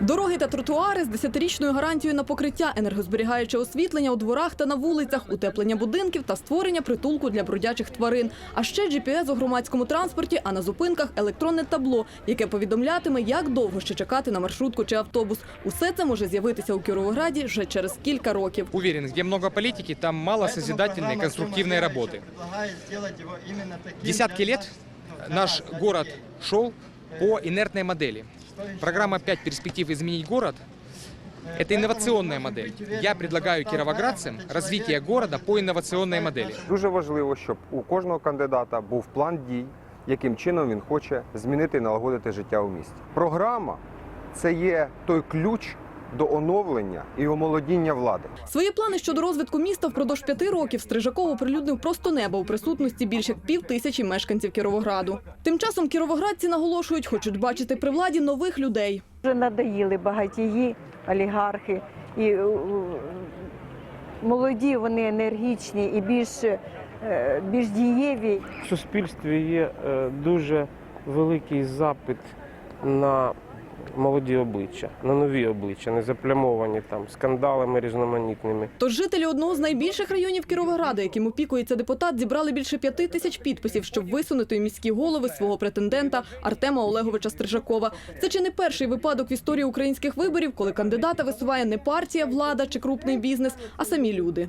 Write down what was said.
Дороги та тротуари з 10-річною гарантією на покриття, енергозберігаюче освітлення у дворах та на вулицях, утеплення будинків та створення притулку для бродячих тварин. А ще GPS у громадському транспорті, а на зупинках електронне табло, яке повідомлятиме, як довго ще чекати на маршрутку чи автобус. Усе це може з'явитися у Кіровограді вже через кілька років. Уверен, где много политики, там мало созидательной конструктивной работы. Десятки лет наш город шел по инертной модели. Программа «Пять перспектив изменить город» – это инновационная модель. Я предлагаю кировоградцам развитие города по инновационной модели. Дуже важливо, щоб у кожного кандидата був план дій, яким чином він хоче змінити і налагодити життя у місті. Програма це є той ключ до оновлення і омолодіння влади. Свої плани щодо розвитку міста впродовж п'яти років Стрижаков оприлюднив просто небо у присутності більше як пів тисячі мешканців Кіровограду. Тим часом кіровоградці наголошують, хочуть бачити при владі нових людей. Вже надоїли багатії, олігархи. І е, молоді, вони енергічні і більш, е, більш дієві. В суспільстві є е, дуже великий запит на молоді обличчя, на нові обличчя, не заплямовані там скандалами різноманітними. Тож жителі одного з найбільших районів Кіровограда, яким опікується депутат, зібрали більше п'яти тисяч підписів, щоб висунути міські голови свого претендента Артема Олеговича Стрижакова. Це чи не перший випадок в історії українських виборів, коли кандидата висуває не партія, влада чи крупний бізнес, а самі люди.